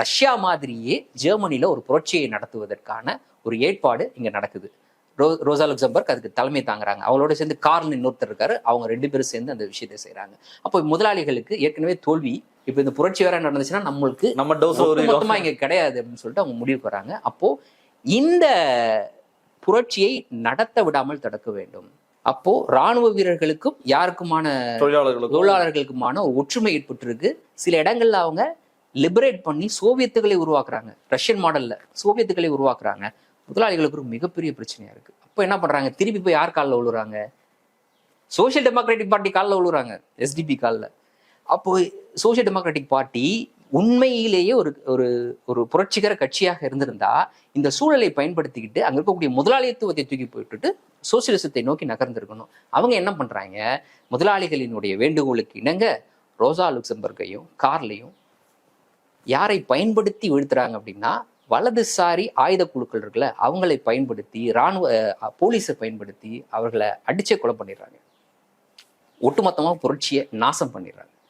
Russia மாதிரியே ஜெர்மனில ஒரு புரட்சியை நடத்துவதற்கான ஒரு ஏற்பாடு இங்க நடக்குது. ரோ ரோசா லுக்சம்பர்க் அதுக்கு தலைமை தாங்குறாங்க. அவங்களோட சேர்ந்து கார்ல் இன்னொருத்தர் இருக்காரு. அவங்க ரெண்டு பேரும் சேர்ந்து அந்த விஷயத்தை செய்றாங்க. அப்போ முதலாளிகளுக்கு ஏற்கனவே தோல்வி இப்போ இந்த புரட்சி வேற நடந்துச்சுன்னா நம்மளுக்கு நம்ம டோஸ் ஒரு மொத்தமா இங்க கிடையாது அப்படின்னு சொல்லிட்டு அவங்க முடிவுக்கு வராங்க அப்போ இந்த புரட்சியை நடத்த விடாமல் தடுக்க வேண்டும். அப்போ ராணுவ வீரர்களுக்கும் யாருக்குமான தொழிலாளர்களுக்கும். தொழிலாளர்களுக்குமான ஒரு ஒற்றுமை ஏற்பட்டிருக்கு. சில இடங்கள்ல அவங்க லிபரேட் பண்ணி சோவியத்துகளை உருவாக்குறாங்க. ரஷ்யன் மாடல்ல சோவியத்துகளை உருவாக்குறாங்க. முதலாளிகளுக்கு ஒரு மிகப்பெரிய பிரச்சனையா இருக்கு. அப்போ என்ன பண்றாங்க? திருப்பி போய் யார் காலில் விழுறாங்க சோசியல் டெமோக்ராட்டிக் பார்ட்டி காலில் விழுறாங்க எஸ்டிபி காலில். அப்போ சோஷியல் டெமோக்ராட்டிக் பார்ட்டி உண்மையிலேயே ஒரு ஒரு ஒரு புரட்சிகர கட்சியாக இருந்திருந்தா இந்த சூழலை பயன்படுத்திக்கிட்டு அங்கே இருக்கக்கூடிய முதலாளித்துவத்தை தூக்கி போயிட்டு சோசியலிசத்தை நோக்கி நகர்ந்திருக்கணும். அவங்க என்ன பண்றாங்க? முதலாளிகளினுடைய வேண்டுகோளுக்கு இணங்க ரோசா லுக்சம்பர்கையும் கார்லையும் யாரை பயன்படுத்தி வீழ்த்துறாங்க அப்படின்னா வலதுசாரி ஆயுத குழுக்கள் இருக்குல்ல அவங்களை பயன்படுத்தி இராணுவ போலீஸை பயன்படுத்தி அவர்களை அடிச்சே கொலை பண்ணிடுறாங்க. ஒட்டுமொத்தமா புரட்சியை நாசம் பண்ணிடுறாங்க.